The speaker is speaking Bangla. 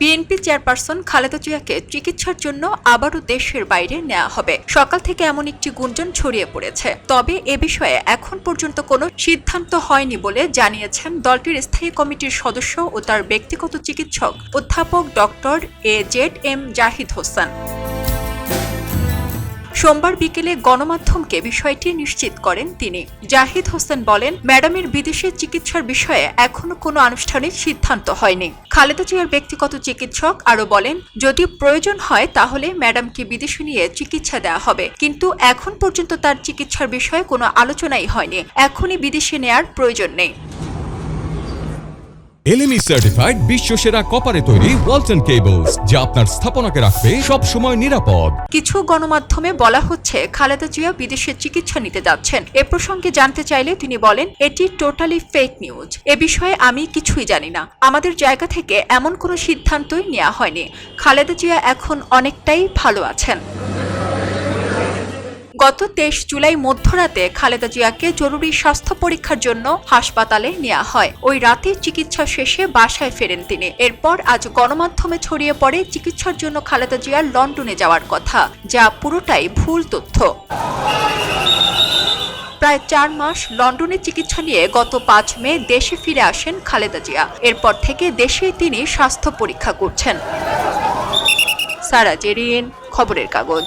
বিএনপি চেয়ারপারসন খালেদা জিয়াকে চিকিৎসার জন্য আবারও দেশের বাইরে নেওয়া হবে। সকাল থেকে এমন একটি গুঞ্জন ছড়িয়ে পড়েছে। তবে এ বিষয়ে এখন পর্যন্ত কোনো সিদ্ধান্ত হয়নি বলে জানিয়েছেন দলটির স্থায়ী কমিটির সদস্য ও তার ব্যক্তিগত চিকিৎসক অধ্যাপক doctor A Z M Zahid Hossain. সোমবার বিকেলে গণমাধ্যমকে বিষয়টি নিশ্চিত করেন তিনি। জাহিদ হোসেন বলেন, ম্যাডামের বিদেশে চিকিৎসার বিষয়ে এখনও কোনো আনুষ্ঠানিক সিদ্ধান্ত হয়নি। খালেদা জিয়ার ব্যক্তিগত চিকিৎসক আরও বলেন, যদি প্রয়োজন হয় তাহলে ম্যাডামকে বিদেশে নিয়ে চিকিৎসা দেওয়া হবে। কিন্তু এখন পর্যন্ত তার চিকিৎসার বিষয়ে কোনো আলোচনাই হয়নি। এখনই বিদেশে নেয়ার প্রয়োজন নেই। এলএমই সার্টিফাইড বিশ্ব সেরা কপারে তৈরি ওয়ালটন কেবলস যা আপনার স্থাপনাকে রাখবে সব সময় নিরাপদ। কিছু গণমাধ্যমে বলা হচ্ছে খালেদা জিয়া বিদেশে চিকিৎসা নিতে যাচ্ছেন। এ প্রসঙ্গে জানতে চাইলে তিনি বলেন, এটি টোটালি ফেক নিউজ এ বিষয়ে আমি কিছুই জানি না। আমাদের জায়গা থেকে এমন কোনো সিদ্ধান্তই নেওয়া হয়নি। খালেদা জিয়া এখন অনেকটাই ভালো আছেন। গত তেইশ জুলাই মধ্যরাতে খালেদা জিয়াকে জরুরি স্বাস্থ্য পরীক্ষার জন্য হাসপাতালে নেওয়া হয়। ওই রাতে চিকিৎসা শেষে বাসায় ফেরেন তিনি। এরপর আজ গণমাধ্যমে ছড়িয়ে পড়ে চিকিৎসার জন্য খালেদা জিয়ার লন্ডনে যাওয়ার কথা, যা পুরোটাই ভুল তথ্য। প্রায় চার মাস লন্ডনে চিকিৎসা নিয়ে গত পাঁচ মে দেশে ফিরে আসেন খালেদা জিয়া। এরপর থেকে দেশেই তিনি স্বাস্থ্য পরীক্ষা করছেন। সারা জেরিন, খবরের কাগজ।